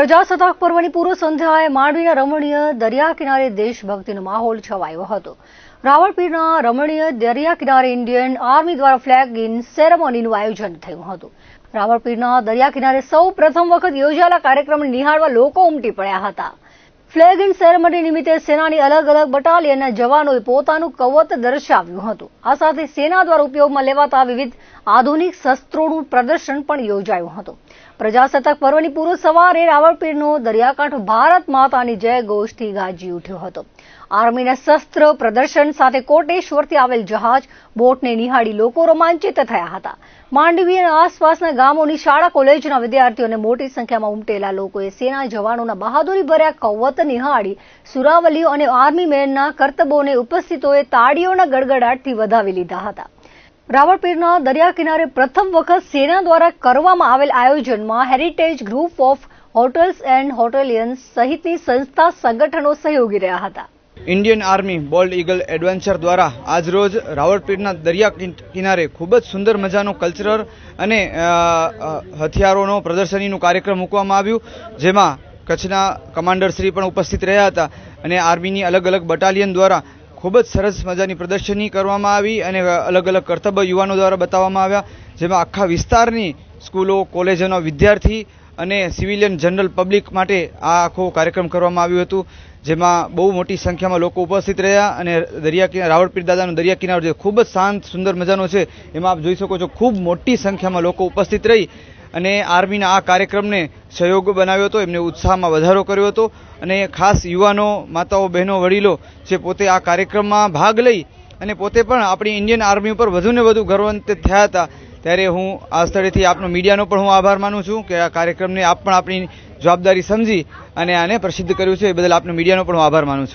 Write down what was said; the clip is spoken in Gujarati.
પ્રજાસત્તાક પર્વની પૂર્વ સંધ્યાએ માંડવીના રમણીય દરિયા કિનારે દેશભક્તિનો માહોલ છવાયો હતો. રાવળપીરના રમણીય દરિયા કિનારે ઇન્ડિયન આર્મી દ્વારા ફ્લેગ ઇન સેરેમોનીનું આયોજન થયું હતું. રાવળપીરના દરિયા કિનારે સૌ પ્રથમ વખત યોજાયેલા કાર્યક્રમને નિહાળવા લોકો ઉમટી પડ્યા હતા. ફ્લેગ ઇન સેરેમની નિમિત્તે સેનાની અલગ અલગ બટાલિયનના જવાનોએ પોતાનું કવત દર્શાવ્યું હતું. આ સાથે સેના દ્વારા ઉપયોગમાં લેવાતા વિવિધ આધુનિક શસ્ત્રોનું પ્રદર્શન પણ યોજાયું હતું. પ્રજાસત્તાક પર્વની પૂર્વ સવારે રાવળપીરનો દરિયાકાંઠો ભારત માતાની જય ગોષ્ઠી ગાજી ઉઠ્યો હતો. આર્મીના શસ્ત્ર પ્રદર્શન સાથે કોટેશ્વરથી આવેલ જહાજ, બોટને નિહાળી લોકો રોમાંચિત થયા હતા. માંડવી અને આસપાસના ગામોની શાળા, કોલેજના વિદ્યાર્થીઓને મોટી સંખ્યામાં ઉમટેલા લોકોએ સેના જવાનોના બહાદુરી ભર્યા કવત નિહાળી સુરાવલીઓ અને આર્મી મેનના કરતબોને ઉપસ્થિતોએ તાળીઓના ગડગડાટથી વધાવી લીધા હતા. રાવળપીરના દરિયા કિનારે પ્રથમ વખત સેના દ્વારા કરવામાં આવેલ આયોજનમાં heritage group of hotels and hoteliers સહિતની સંસ્થા સંગઠનો સહયોગી રહ્યા હતા. Indian army bold eagle adventure દ્વારા આજરોજ રાવળપીરના દરિયા કિન- કિનારે ખૂબ જ સુંદર મજાનો કલ્ચરલ અને હથિયારોનો પ્રદર્શનીનું કાર્યક્રમ મૂકવામાં આવ્યું, જેમાં કચ્છના કમાન્ડરશ્રી પણ ઉપસ્થિત રહ્યા હતા અને આર્મીની અલગ અલગ બટાલિયન દ્વારા ખૂબ જ સરસ મજાની પ્રદર્શની કરવામાં આવી અને અલગ અલગ કર્તવ્ય યુવાનો દ્વારા બતાવવામાં આવ્યા, જેમાં આખા વિસ્તારની સ્કૂલો, કોલેજોના વિદ્યાર્થી અને સિવિલિયન જનરલ પબ્લિક માટે આ આખો કાર્યક્રમ કરવામાં આવ્યું હતું, જેમાં બહુ મોટી સંખ્યામાં લોકો ઉપસ્થિત રહ્યા અને દરિયા કિનારા રાવળપીર દાદાનો દરિયા કિનારો જે ખૂબ જ શાંત, સુંદર મજાનો છે, એમાં આપ જોઈ શકો છો ખૂબ મોટી સંખ્યામાં લોકો ઉપસ્થિત રહી અને આર્મીના આ કાર્યક્રમને સહયોગ બનાવ્યો હતો, એમને ઉત્સાહમાં વધારો કર્યો હતો અને ખાસ યુવાનો, માતાઓ, બહેનો, વડીલો જે પોતે આ કાર્યક્રમમાં ભાગ લઈ અને પોતે પણ આપણી ઇન્ડિયન આર્મી ઉપર વધુને વધુ ગર્વાન્વિત થયા હતા. ત્યારે હું આ સ્થળેથી આપનો મીડિયાનો પણ હું આભાર માનું છું કે આ કાર્યક્રમને આપ પણ આપણી જવાબદારી સમજી અને આને પ્રસિદ્ધ કર્યું છે એ બદલ આપનો મીડિયાનો પણ હું આભાર માનું છું.